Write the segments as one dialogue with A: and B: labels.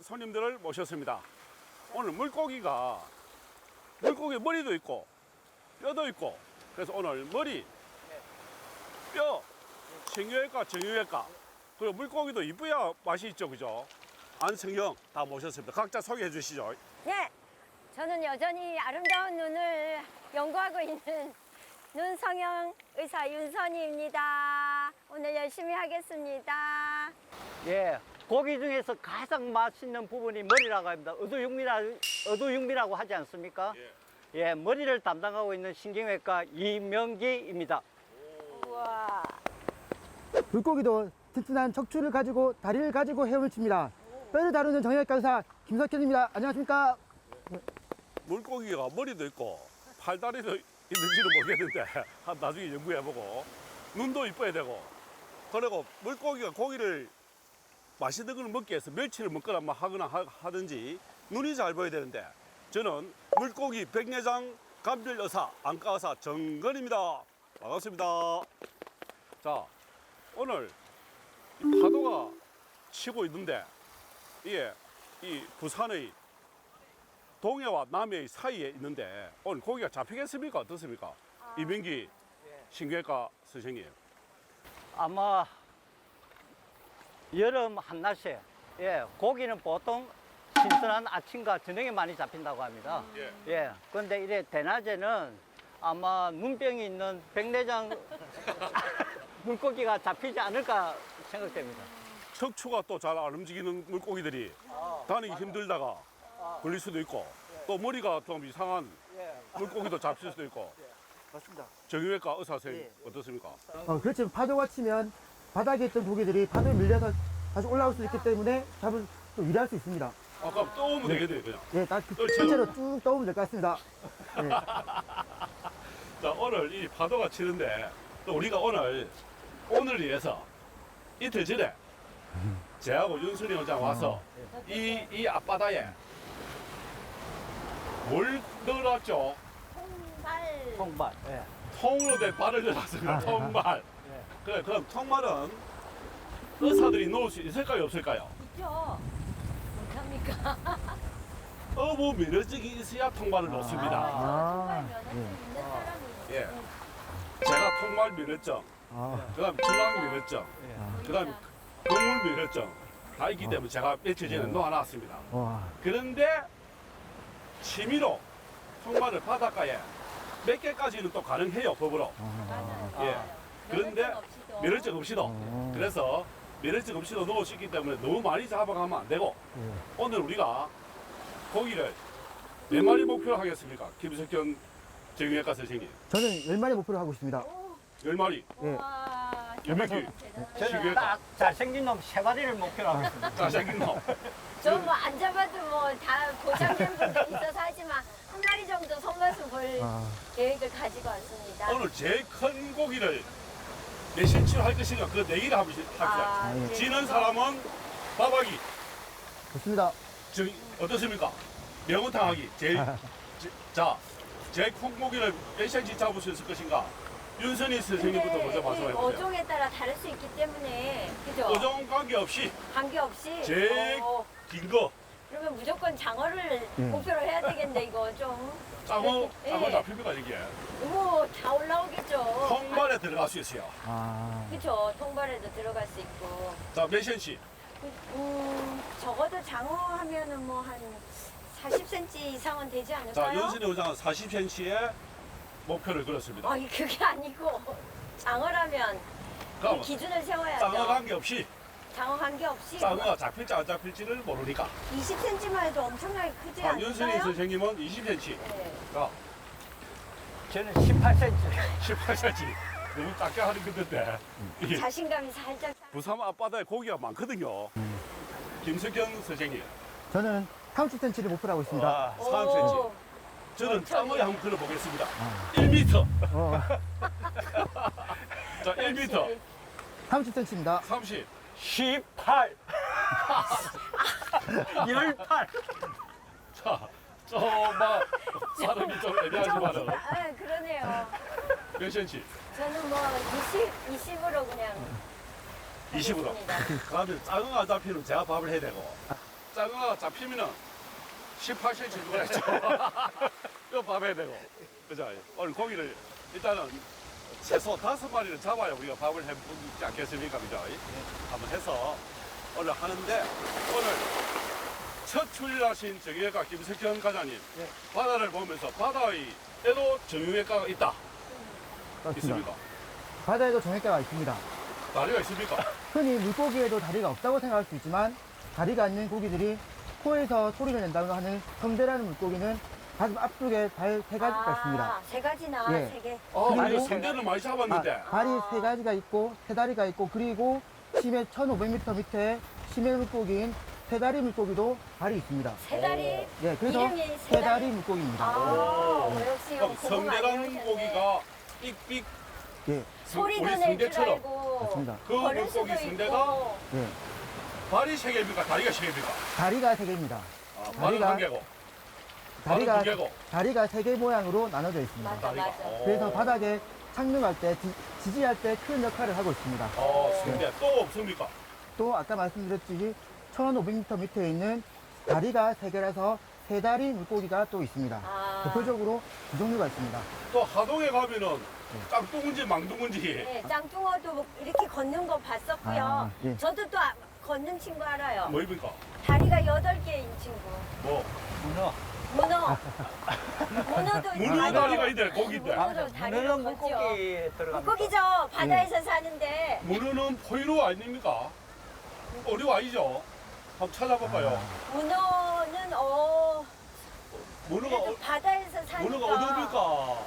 A: 손님들을 모셨습니다. 오늘 물고기가 물고기 머리도 있고 뼈도 있고 그래서 오늘 머리, 뼈, 신경외과, 정형외과 그리고 물고기도 이쁘야 맛이 있죠, 그죠? 안성형 다 모셨습니다. 각자 소개해 주시죠.
B: 네, 저는 여전히 아름다운 눈을 연구하고 있는 눈성형 의사 윤선희입니다. 오늘 열심히 하겠습니다.
C: 예, 고기 중에서 가장 맛있는 부분이 머리라고 합니다. 어두육미라, 어두육미라고 하지 않습니까?
A: 예.
C: 예, 머리를 담당하고 있는 신경외과 이명기입니다.
B: 우와.
D: 물고기도 튼튼한 척추를 가지고 다리를 가지고 헤엄을 칩니다. 뼈를 다루는 정형외과 의사 김석현입니다. 안녕하십니까?
A: 물고기가 머리도 있고 팔다리도 있는지는 모르겠는데 한 나중에 연구해보고 눈도 이뻐야 되고 그리고 물고기가 고기를 맛있는 걸 먹기 위해서 멸치를 먹거나 뭐 하거나 하- 하든지 눈이 잘 보여야 되는데 저는 물고기 백내장 감별 의사 안과 의사 정건입니다 반갑습니다 자 오늘 이 파도가 치고 있는데 이게 이 부산의 동해와 남해의 사이에 있는데 오늘 고기가 잡히겠습니까? 어떻습니까? 이민기 신경외과 선생님.
C: 아마 여름 한낮에 예, 고기는 보통 신선한 아침과 저녁에 많이 잡힌다고 합니다.
A: 예.
C: 예, 그런데 이래 대낮에는 아마 눈병이 있는 백내장 물고기가 잡히지 않을까 생각됩니다.
A: 척추가 또 잘 안 움직이는 물고기들이 다니기 힘들다가 걸릴 수도 있고 또 머리가 좀 이상한
C: 예,
A: 물고기도 잡힐 수도 있고
C: 맞습니다.
A: 정형외과 의사 선생님 어떻습니까?
D: 어, 그렇지만 파도가 치면 바닥에 있던 고기들이 파도에 밀려서 다시 올라올 수 있기 때문에 잡을 또 일할 수 있습니다.
A: 아까 떠오면 되겠네요 그냥.
D: 예, 딱그
A: 그렇죠.
D: 전체로 쭉 떠오면 될 것 같습니다. 예.
A: 자 오늘 이 파도가 치는데 또 우리가 오늘 오늘 위해서 이틀 전에 제하고 윤순이 원장 와서 이, 이 앞바다에 뭘 넣어놨죠?
B: 통발.
C: 통발. 예.
A: 통으로 된 발을 넣어놨습니다.
D: 아,
A: 통발.
C: 예.
A: 그래, 그럼 통발은 의사들이 넣을 수 있을까요? 없을까요?
B: 있죠? 못합니까?
A: 어부 면허증이 있어야 통발을 넣습니다.
D: 아,
B: 통발 면허증 있는 사람이
A: 예. 제가 통발 면허증,
D: 아,
A: 그 다음 중앙 면허증,
C: 예.
A: 그 다음 동물 면허증 다 있기 때문에 제가 며칠 전에 놓아놨습니다.
D: 와,
A: 그런데 취미로 통발을 바닷가에 몇 개까지는 또 가능해요, 법으로.
B: 맞아요.
A: 예. 그런데
B: 면허증 없이도.
A: 그래서 면허증 없이도 넣을 수 있기 때문에 너무 많이 잡아가면 안 되고
D: 예.
A: 오늘 우리가 고기를 몇 마리 목표로 하겠습니까? 김석현 정형외과 선생님.
D: 저는 10마리 목표로 하고 있습니다.
B: 오,
A: 열 마리.
D: 예.
A: 연맥기.
B: 대단하다.
C: 저는. 딱 잘생긴 놈 세 마리를 목표로 하고 있습니다.
A: 잘생긴 놈.
B: 저뭐 안 잡아도 뭐 다 고장된 분들 있어서 하지만 한 마리 정도 손맛을 볼
D: 아,
B: 계획을 가지고 왔습니다.
A: 오늘 제일 큰 고기를 몇 cm로 할 것인가 그 내기를 한번 합시다.
B: 아,
D: 예.
B: 네.
A: 지는 사람은 바박이.
D: 좋습니다.
A: 저, 어떻습니까? 명운탕 하기. 제일, 제- 자, 제일 큰 고기를 몇 cm 잡을 수 있을 것인가? 윤선희 선생님부터 먼저
B: 이
A: 말씀해 보세요.
B: 어종에 따라 다를 수 있기 때문에 그죠?
A: 어종 관계없이
B: 관계 없이
A: 제일
B: 어,
A: 긴 거,
B: 그러면 무조건 장어를
D: 예.
B: 목표로 해야 되겠네 이거 좀
A: 장어,
B: 예.
A: 장어 잡힙니까, 이게?
B: 뭐다 올라오겠죠
A: 통발에 들어갈 수 있어요.
D: 아,
B: 그쵸 통발에도 들어갈 수 있고
A: 자, 몇 cm?
B: 음 적어도 장어 하면은 뭐 한 40cm 이상은 되지
A: 자,
B: 않을까요?
A: 윤선희 의장은 40cm의 목표를 걸었습니다.
B: 아니 그게 아니고 장어라면
A: 그럼
B: 기준을 세워야죠
A: 장어 관계없이
B: 장어 관계없이
A: 장어가 잡힐지 안 잡힐지를 모르니까.
B: 20cm만 해도 엄청나게 크지
A: 자, 윤선희
B: 않을까요?
A: 선생님은 20cm.
B: 네.
A: 자,
C: 저는 18cm.
A: 18cm. 너무 작게 하는 건데. 이게
B: 자신감이 살짝
A: 부산 앞바다에 고기가 많거든요. 김석현 선생님.
D: 저는 30cm를 목표로 하고 있습니다.
A: 와, 30cm.
B: 오,
A: 저는
B: 엄청이요.
A: 짱어에 한번 걸어보겠습니다. 1m.
D: 어,
A: 자, 1m.
D: 30cm입니다.
A: 30.
C: 18. 18.
A: 자, 저막 사람이 좀 애매하지만은
B: 아, 그러네요.
A: 몇 cm?
B: 저는 뭐 20, 20으로 그냥
A: 20으로.
B: 하겠습니다.
A: 그러면 짱어가 잡히면 제가 밥을 해야 되고 작은 잡히면은 18cm 주고 했죠. 이거 밥해야 되고. 그죠? 오늘 고기를 일단은 최소 다섯 마리를 잡아야 우리가 밥을 해 먹지 않겠습니까? 그죠? 한번 해서 오늘 하는데 오늘 첫 출연하신 정형외과 김석현 과장님
D: 네.
A: 바다를 보면서 바다에도 정형외과가 있다.
D: 그렇습니다.
A: 있습니까?
D: 바다에도 정액가가 있습니다.
A: 다리가 있습니까?
D: 흔히 물고기에도 다리가 없다고 생각할 수 있지만 다리가 있는 고기들이 코에서 소리를 낸다고 하는 성대라는 물고기는 가슴 앞쪽에 발 세 가지가 있습니다.
E: 아, 세 가지나
D: 예.
E: 세 개.
A: 아,
D: 그리고-
A: 성대는 많이 잡았는데.
D: 아, 발이 세 가지가 있고 세 다리가 있고 그리고 심해 1,500m 밑에 심해 물고기인 세 다리 물고기도 발이 있습니다.
E: 세 다리.
D: 예, 그래서
E: 이름이 세 다리?
D: 세다리 물고기입니다.
E: 아, 역시 공부 많이
A: 성대란
E: 배우셨네.
A: 물고기가 삑삑
D: 예,
E: 소리도
A: 우리
E: 낼 줄
A: 성대처럼
E: 알고.
D: 맞습니다.
A: 그
E: 걸을 수도
A: 물고기. 성대가
D: 예.
A: 발이 세 개입니까? 다리가 세 개입니까?
D: 다리가 세 개입니다.
A: 아, 발은
D: 다리가-
A: 한 개고.
D: 다리가
A: 두 개고.
D: 다리가 세 개 모양으로 나눠져 있습니다.
E: 맞아,
A: 다리가.
E: 맞아.
A: 어.
D: 그래서 바닥에 착륙할 때 지- 지지할 때 큰 역할을 하고 있습니다.
A: 어, 성대 또 없습니까?
D: 또 아까 말씀드렸듯이 1,500m 밑에 있는 다리가 세 개라서 세 다리 물고기가 또 있습니다.
E: 아.
D: 대표적으로 두 종류가 있습니다.
A: 또 하동에 가면은 깡뚱인지 망둥인지
E: 네, 짱뚱어도 이렇게 걷는 거 봤었고요.
D: 아, 예.
E: 저도 또 아- 걷는 친구 알아요.
A: 뭐입니까?
E: 다리가 여덟 개인 친구.
A: 뭐
C: 문어.
E: 문어. 문어도
A: 문어 다리가 있대 고기인데
E: 문어도 다리가
C: 문어는. 물고기 들어갑니다.
E: 물고기죠. 바다에서 사는데.
A: 문어는 포유류 아닙니까? 어류 아니죠? 한번 찾아볼까요?
E: 문어는 어
A: 문어가
E: 그래도
A: 어,
E: 바다에서 사니까.
A: 문어가 어디입니까?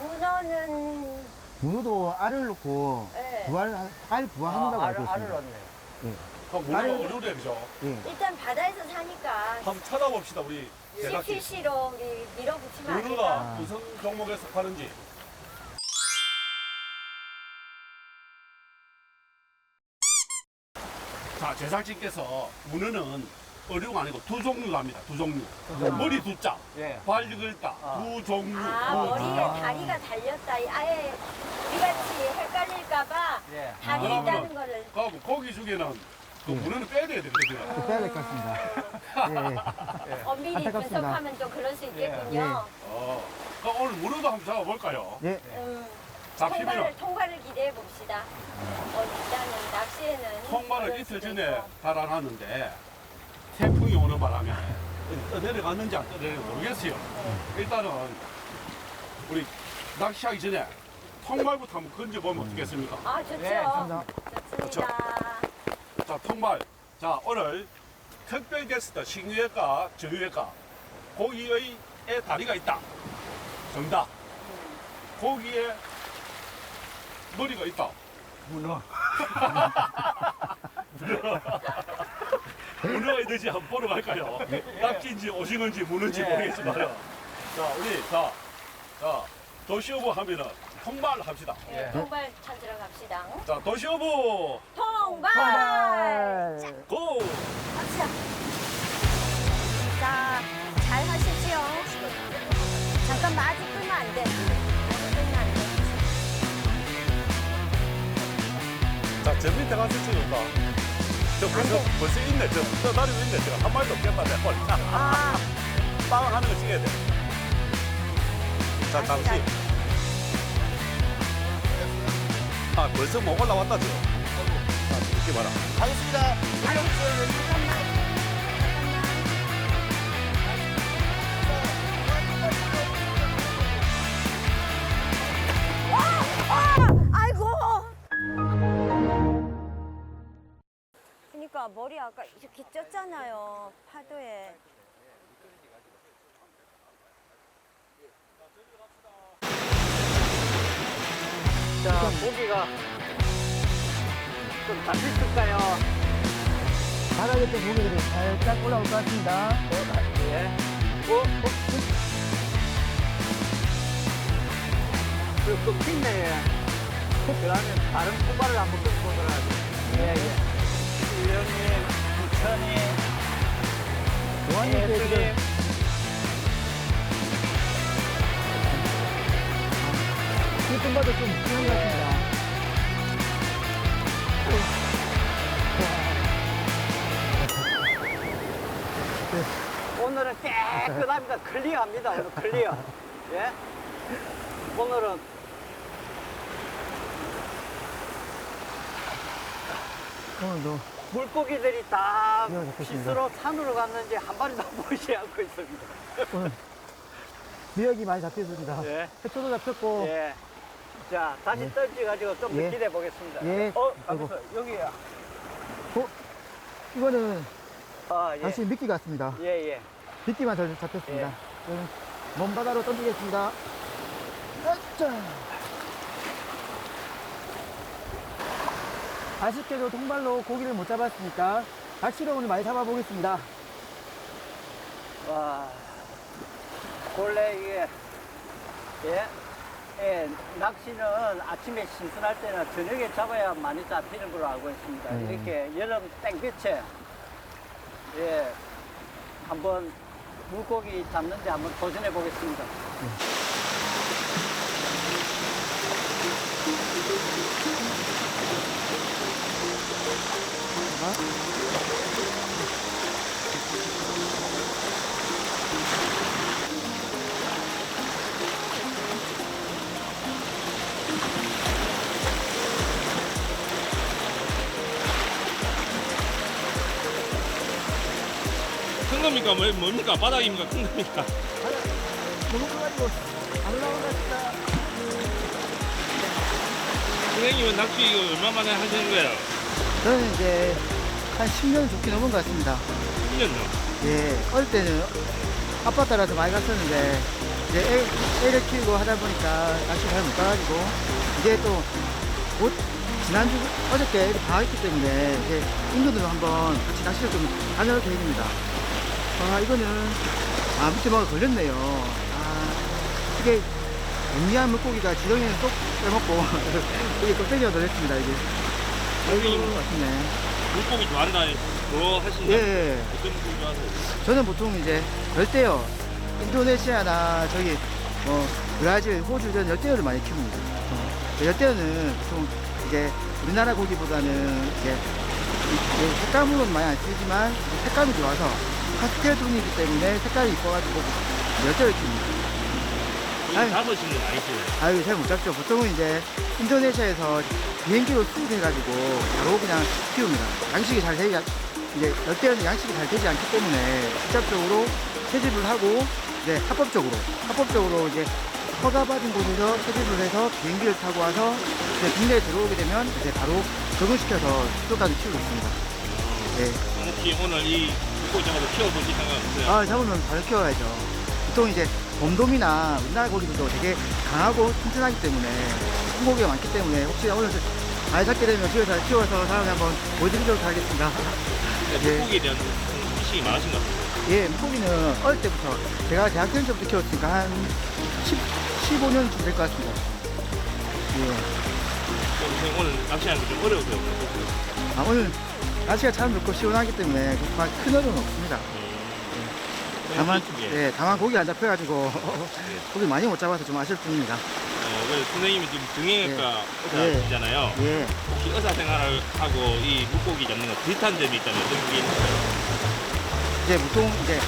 E: 문어는
D: 문어도 알을 놓고
E: 네.
D: 부활, 알 부화한다고
C: 아, 알을, 알을
D: 있습니다.
C: 넣네.
A: 아, 문어가
D: 나는-
A: 어류래 그죠?
D: 예.
E: 일단 바다에서 사니까
A: 한번 찾아봅시다 우리 제작진
E: CPC로 밀어붙이면 안
A: 문어가
E: 될까?
D: 아.
A: 무슨 종목에 속하는지 자 제작진께서 문어는 어류가 아니고 두 종류가 합니다 두 종류 머리 두자
C: 예.
A: 발 글자
C: 아.
A: 두 종류
E: 아,
A: 두
E: 머리에
D: 아.
E: 다리가 달렸다. 아예 우리같이 헷갈릴까봐
C: 예.
E: 다리
A: 아.
E: 있다는 거를.
A: 그리고 고기 중에는 그
D: 예.
A: 문어는 빼야 돼야 되거든요
D: 또 빼야 될 것 같습니다. 예.
E: 엄밀히
D: 안타깝습니다.
E: 분석하면 또 그럴 수 있겠군요.
A: 어. 그럼 오늘 문어도 한번 잡아볼까요?
D: 예.
E: 음,
A: 잡히면
E: 통과를, 통과를 기대해 봅시다. 어, 일단은 낚시에는.
A: 통발을
E: 그럴
A: 이틀
E: 수도
A: 전에
E: 있고.
A: 달아놨는데 태풍이 오는 바람에 떠내려갔는지 안 떠내려가 모르겠어요. 일단은 우리 낚시하기 전에 통발부터 한번 건져보면 어떻겠습니까?
E: 아, 좋죠.
C: 네,
D: 감사합니다.
E: 좋습니다.
A: 자, 통발. 자, 오늘 특별 게스트 식유외과, 정유외과 고기의 에 다리가 있다. 정답. 고기에 머리가 있다.
C: 문어.
A: 문어가 있는지 한번 보러 갈까요? 낙지인지 오징어인지 문어인지
C: 예.
A: 모르겠지만. 자, 우리, 자, 자, 도시오브 하면은 통발 합시다.
E: 네,
C: 예.
E: 통발 찾으러 갑시다.
A: 자, 도시오브
E: 통발!
D: 정말
A: 고!
E: 갑시다. 자, 잘 하십시오. 잠깐만, 아직 끄면 안 돼. 끄면 안 돼.
A: 자, 저 밑에 가서 찍을까? 저 벌써, 벌써 있네. 저, 저 다리도 있네. 저한 마리도 없겠다. 내 꼴.
E: 아,
A: 빵 하는 거 찍어야 돼. 자, 당시. 아, 벌써 뭐 올라왔다, 저. 자, 이렇게 봐라.
D: 가겠습니다.
E: 아이고! 그러니까 머리 아까 이렇게 쪘잖아요. 파도에.
C: 자, 고기가 좀 잡혔을까요?
D: 바닥에 있던 고기들이 살짝 올라올 것 같습니다.
C: 어, 나- 예. 어, 어, 그, 그, 핀네. 그러면 다른 통발을 한번 하죠. 예, 예. 일령님, 부천이, 예
D: 것도 좀 심한 것 같습니다.
C: 오늘은 깨끗합니다. 클리어합니다. 오늘 클리어. 예? 오늘은
D: 오늘도
C: 물고기들이 다. 빗으로 산으로 갔는지 한 마리도 보이지 않고 있습니다.
D: 오늘 미역이 많이 잡혔습니다.
C: 예.
D: 해초도 잡혔고
C: 예. 자, 다시
D: 예.
C: 던져가지고 좀 더
D: 예.
C: 기대해 보겠습니다.
D: 예.
C: 어,
D: 아이고.
C: 가면서 여기,
D: 어? 이거는
C: 아, 예.
D: 당신 미끼 같습니다.
C: 예, 예.
D: 미끼만 잘 잡혔습니다.
C: 예.
D: 저는 먼 바다로 던지겠습니다. 으쌰. 아쉽게도 통발로 고기를 못 잡았으니까 낚시로 오늘 많이 잡아보겠습니다.
C: 와, 원래 이게, 예, 예, 낚시는 아침에 신선할 때는 저녁에 잡아야 많이 잡히는 걸로 알고 있습니다.
D: 네.
C: 이렇게 여름 땡볕에, 예, 한번 물고기 잡는지 한번 도전해 보겠습니다.
A: 큰 겁니까? 뭐, 뭡니까? 바닥입니까? 큰 겁니까?
D: 너무 커가지고 안 올라온다 진짜.
A: 선생님은 낚시 이거 얼마 만에 하시는 거예요?
D: 저는 이제 한 10년 좋게 넘은 것 같습니다.
A: 1년요.
D: 예, 어릴 때는 아빠 따라서 많이 갔었는데, 이제 애, 애를 키우고 하다 보니까 낚시 잘 못 가가지고, 이제 또, 곧, 지난주, 어저께 있기 때문에, 이제 인근으로 한번 같이 낚시를 좀 다녀올 계획입니다. 아, 이거는, 아, 밑에 뭐가 걸렸네요. 아, 이게, 애미한 물고기가 지렁이는 쏙 빼먹고, 이게 껍데기가 걸렸습니다, 이게. 아이고, 아쉽네.
A: 물고기 좋아한다. 뭐 하신다.
D: 예, 예.
A: 어떤 물고기 좋아하세요?
D: 저는 보통 이제 열대어, 인도네시아나 저기 뭐 브라질, 호주 이런 열대어를 많이 키웁니다. 어, 열대어는 보통 이제 우리나라 고기보다는 이제 이- 색감으로는 많이 안 쓰지만 색감이 좋아서 파스텔 톤이기 때문에 색깔이 이뻐가지고 열대어를 키웁니다.
A: 이거
D: 아유.
A: 잡으시는 건 아니시네.
D: 아유 잘 못 잡죠. 보통은 이제 인도네시아에서 비행기로 수입해가지고 바로 그냥 키웁니다. 양식이 잘 되지 않, 이제 열대어는 양식이 잘 되지 않기 때문에 직접적으로 채집을 하고 이제 합법적으로 합법적으로 이제 허가받은 곳에서 채집을 해서 비행기를 타고 와서 이제 국내에 들어오게 되면 이제 바로 적응시켜서 수도까지 키우고 있습니다. 네.
A: 혹시 오늘 이 잡아서 키워보실 생각 없어요?
D: 아, 잡으면 바로 키워야죠. 보통 이제 곰돔이나 우리나라 고기들도 되게 강하고 튼튼하기 때문에 큰 고기가 많기 때문에 혹시 오늘 잘 잡게 되면 집에서 키워서 사람에 한번 보여드리도록 하겠습니다. 예.
A: 물고기에 대한 인식이 많으신 것 같아요.
D: 예, 물고기는 어릴 때부터 제가 대학생 때부터 키웠으니까 한 10, 15년쯤 될 것 같습니다. 예.
A: 그럼 선생님 오늘 낚시하는 게 좀 어려우세요?
D: 아, 오늘 날씨가 참 좋고 시원하기 때문에 그렇게 큰 어려움은 없습니다. 다만,
A: 예.
D: 예, 다만 고기 안 잡혀가지고 고기 많이 못 잡아서 좀 아쉬울 뿐입니다.
A: 어, 그 선생님이 지금 등행학과
D: 예.
A: 의사이잖아요.
D: 예.
A: 혹시 의사 생활을 하고 이 물고기 잡는 거 비슷한 점이 있다면 어떤 게 있을까요?
D: 이제 보통 이제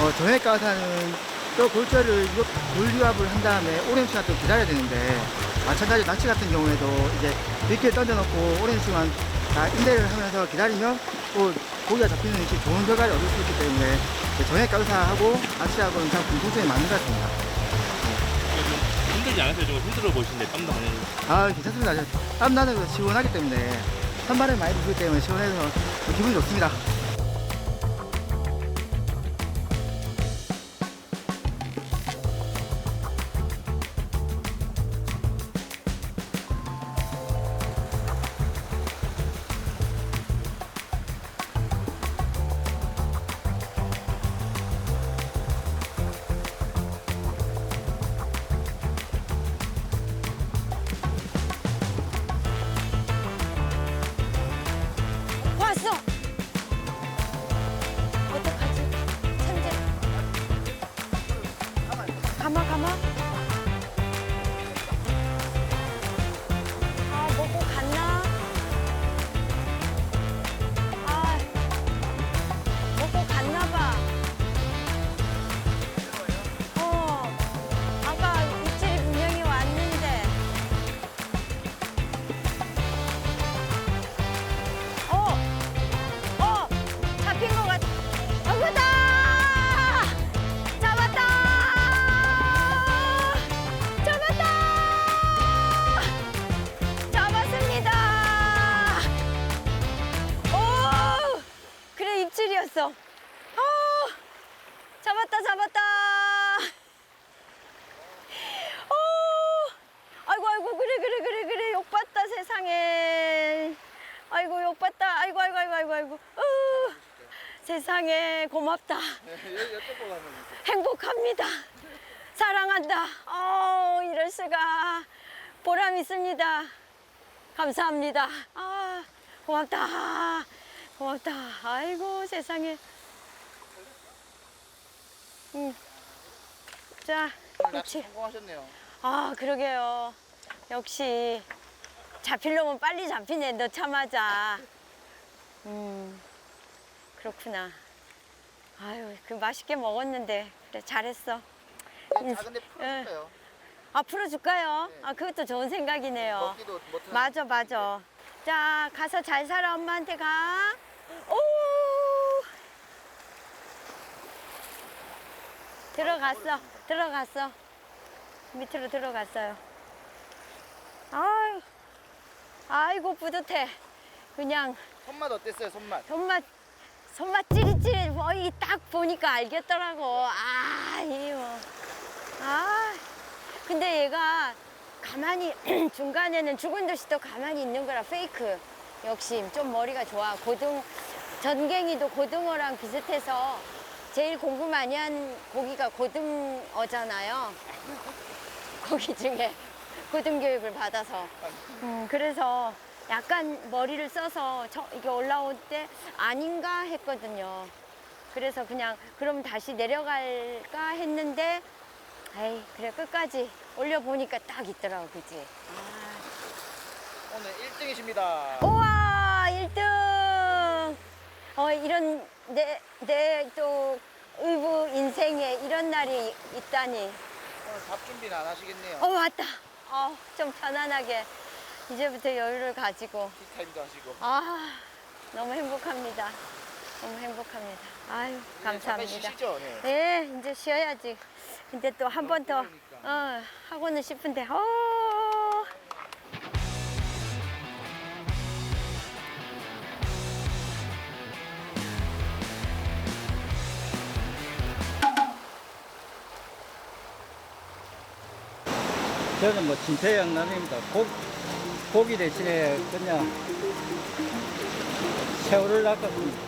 D: 어, 전액 가사는 또 골절을 유- 물유압을 한 다음에 오랜 시간 또 기다려야 되는데 마찬가지 낚시 같은 경우에도 이제 미끼를 던져놓고 오랜 시간 다 인대를 하면서 기다리면 또 고기가 잡히는 시 좋은 결과를 얻을 수 있기 때문에 전액 가사하고 낚시하고는 참 공통점이 많은 것 같습니다.
A: 좀 힘들지 않으세요? 좀 힘들어 보이시는데 땀도 많이
D: 아 괜찮습니다. 땀 나는 거 시원하기 때문에 산바람이 많이 불기 때문에 시원해서 기분이 좋습니다.
B: 세상에 고맙다. 행복합니다. 사랑한다. 어, 이럴 수가. 보람 있습니다. 감사합니다. 아, 고맙다. 고맙다. 아이고, 세상에. 음. 자, 그렇지.
D: 성공하셨네요.
B: 아, 그러게요. 역시 잡히려면 빨리 잡히네. 넣자마자. 음, 그렇구나. 아유, 그 맛있게 먹었는데. 그래, 잘했어.
D: 그냥 작은데 풀어줄까요?
B: 아, 풀어줄까요?
D: 네.
B: 아, 그것도 좋은 생각이네요.
D: 먹기도 못하는.
B: 맞아, 맞아. 자, 가서 잘 살아, 엄마한테 가. 오! 들어갔어, 들어갔어. 밑으로 들어갔어요. 아유, 아이고, 뿌듯해. 그냥
D: 손맛 어땠어요? 손맛.
B: 손맛, 손맛 찌릿찌릿, 뭐, 이 딱 보니까 알겠더라고. 아, 이 뭐. 아, 근데 얘가 가만히, 중간에는 죽은 듯이 또 가만히 있는 거라 페이크. 역시 좀 머리가 좋아. 고등, 전갱이도 고등어랑 비슷해서 제일 공부 많이 한 고기가 고등어잖아요. 고기 중에 고등교육을 받아서. 음, 그래서 약간 머리를 써서 저, 이게 올라올 때 아닌가 했거든요. 그래서 그냥 그럼 다시 내려갈까 했는데 에이 그래 끝까지 올려보니까 딱 있더라고 그지
D: 오늘 1등이십니다.
B: 우와 1등 어 이런 내 내 또 의부 인생에 이런 날이 있다니
D: 오늘 밥 준비는 안 하시겠네요.
B: 어 맞다 어, 좀 편안하게 이제부터 여유를 가지고
D: 티타임도 하시고.
B: 아 너무 행복합니다 너무 행복합니다 아유
D: 네, 잠깐
B: 감사합니다
D: 쉬시죠? 네.
B: 네, 이제 쉬어야지. 근데 또한 번 더 어, 하고는 싶은데, 어.
C: 저는 뭐 진퇴양난입니다. 고, 고기 대신에 그냥 새우를 낚았습니다.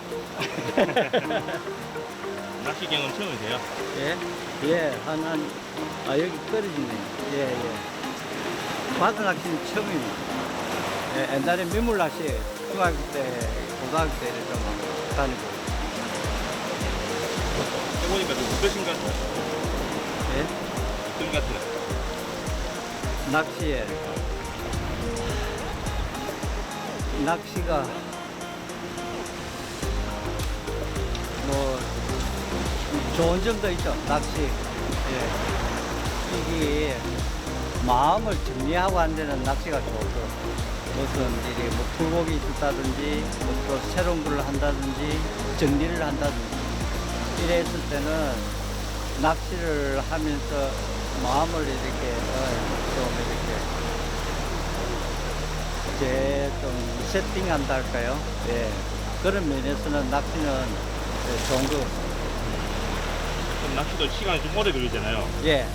F: 낚시 경험 처음이세요?
C: 예, 예, 한, 한, 아, 여기 떨어지네. 예, 예. 바다 낚시는 처음입니다. 예, 옛날에 민물 낚시 중학교 때, 고등학교 때좀 다니고.
F: 해보니까 좀 어떠신 것 같아요?
C: 예,
F: 어떤 것 같아요?
C: 낚시에. 낚시가 뭐 좋은 점도 있죠. 낚시. 예. 이게 마음을 정리하고 한 데는 낚시가 좋고 무슨 일이 뭐 풀곡이 있었다든지 뭐 또 새로운 걸 한다든지 정리를 한다든지 이랬을 때는 낚시를 하면서 마음을 이렇게 어, 좀 이렇게 제 좀 세팅한다 할까요? 예. 그런 면에서는 낚시는 예, 좋은 거 같습니다.
F: 좀 낚시도 시간이 좀 오래 걸리잖아요.
C: 예.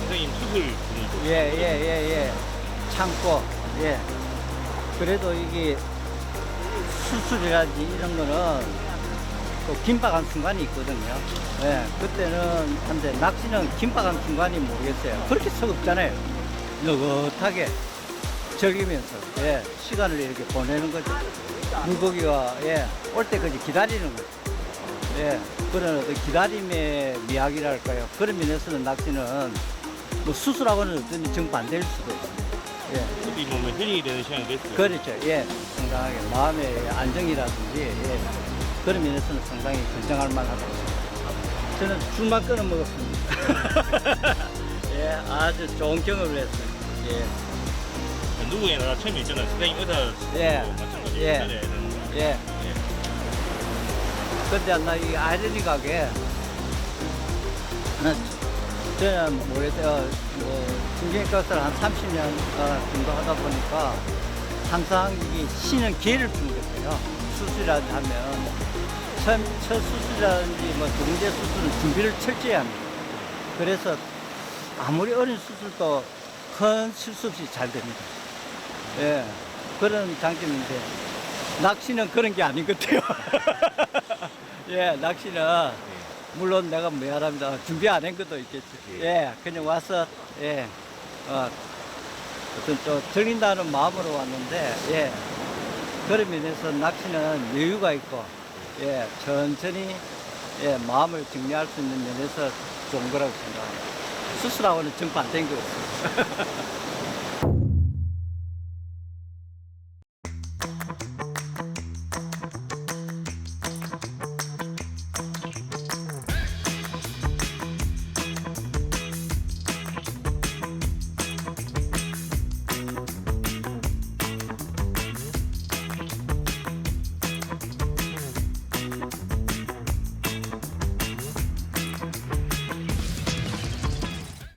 F: 선생님 수술 중이고.
C: 예, 예, 예, 예. 참고, 예. 그래도 이게 수술이라든지 이런 거는 또 긴박한 순간이 있거든요. 예. 그때는, 근데 낚시는 긴박한 순간이 모르겠어요. 그렇게 서럽잖아요. 느긋하게 즐기면서, 예. 시간을 이렇게 보내는 거죠. 물고기가, 예. 올 때까지 기다리는 거죠. 예. 그런 어떤 기다림의 미학이랄까요. 그런 면에서는 낚시는 뭐 수술하고는 어떤 정반대일 수도 있습니다. 예,
F: 어떻게 보면 힐링이 되는 시간이 됐어요.
C: 그렇죠. 예, 상당하게 마음의 안정이라든지 예, 그런 면에서는 상당히 긍정할 만하다고 생각합니다. 저는 술만 끊어 먹었습니다. 예, 아주 좋은 경험을 했어요. 예,
F: 누구에나 다 처음이 있잖아요. 선생님 의사
C: 예.
F: 마찬가지
C: 예.
F: 잘해는
C: 예. 근데 나 이 아이러니하게 나 저는 모르겠어요. 뭐 중개과 사를 한 30년 어, 정도 하다 보니까 항상 이게 쉬는 기회를 주는 거예요. 수술이라도 하면 처음 첫 수술이라든지 뭐두 번째 수술은 준비를 철저히 합니다. 그래서 아무리 어린 수술도 큰 실수 없이 잘 됩니다. 예, 그런 장점인데 낚시는 그런 게 아닌 것 같아요. 예, 낚시는 물론 내가 미안합니다. 준비 안 한 것도 있겠지. 예, 그냥 와서 예, 어, 어떤 또 즐긴다는 마음으로 왔는데 예, 그런 면에서 낚시는 여유가 있고 예, 천천히 예, 마음을 정리할 수 있는 면에서 좋은 거라고 생각합니다. 수술하고는 정반대인 것 같습니다.